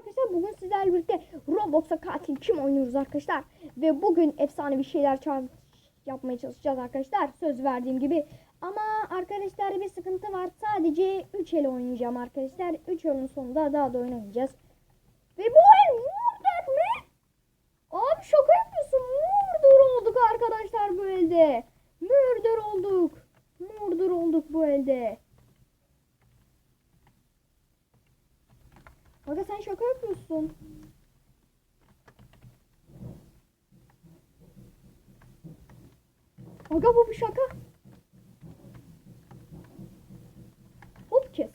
Arkadaşlar bugün sizlerle birlikte Roblox'a katil kim oynuyoruz arkadaşlar. Ve bugün efsane bir şeyler yapmaya çalışacağız arkadaşlar. Söz verdiğim gibi. Ama arkadaşlar bir sıkıntı var. Sadece 3 el oynayacağım arkadaşlar. 3 elin sonunda daha da oynamayacağız. Ve bu el murder mi? Abi şaka yapıyorsun. Murder olduk arkadaşlar bu elde. Murder olduk. Murder olduk bu elde. Aga sen şaka yapıyorsun. Aga bu bir şaka. Hop kes.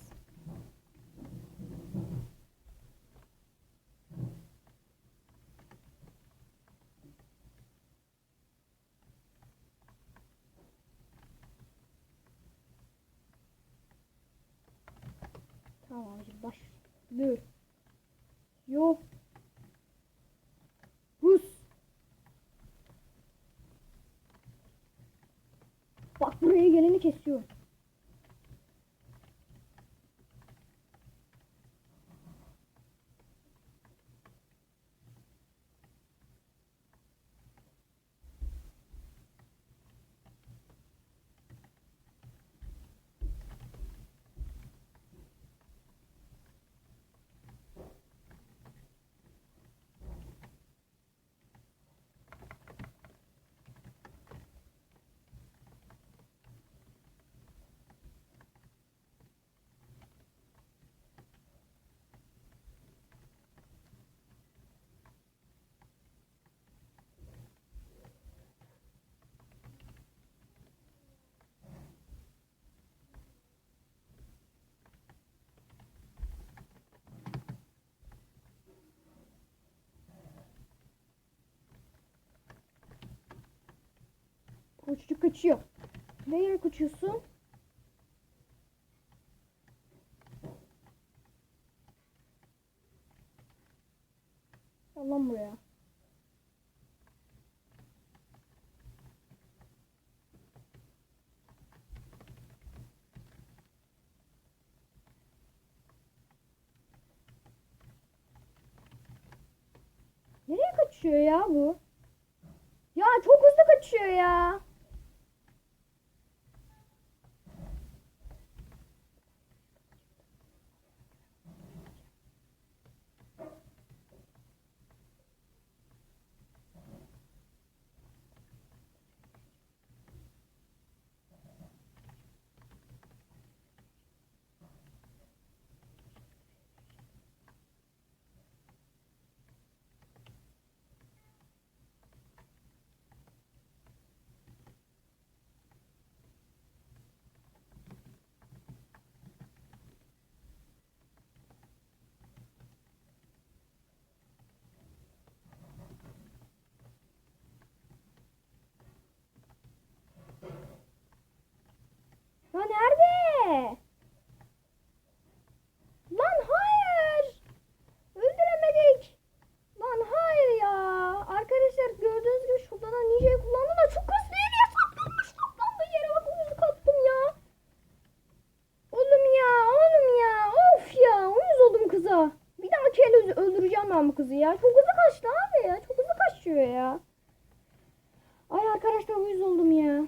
Tamam şimdi baş. Dur. Yok. Hus. Bak buraya geleni kesiyor. Çocuk kaçıyor. Nereye kaçıyorsun? Lan buraya. Nereye kaçıyor ya bu? Ya çok hızlı kaçıyor. Ya nerede? Lan hayır. Öldüremedik. Lan hayır ya. Arkadaşlar gördüğünüz gibi şuradan da ninja'yı kullandı da çok hızlı yere saklanmış. Saklandığı yere bak uyuz kattım ya. Oğlum ya oğlum ya. Of ya uyuz oldum kıza. Bir daha kere öldüreceğim ben bu kızı ya. Çok hızlı kaçtı abi ya. Çok hızlı kaçıyor ya. Ay arkadaşlar uyuz oldum ya.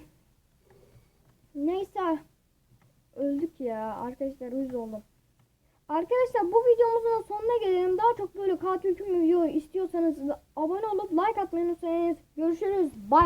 Neyse. Öldük ya. Arkadaşlar uyuz oldum. Arkadaşlar bu videomuzun sonuna gelelim. Daha çok böyle katil tüm video istiyorsanız abone olup like atmayı unutmayın. Görüşürüz. Bay bay.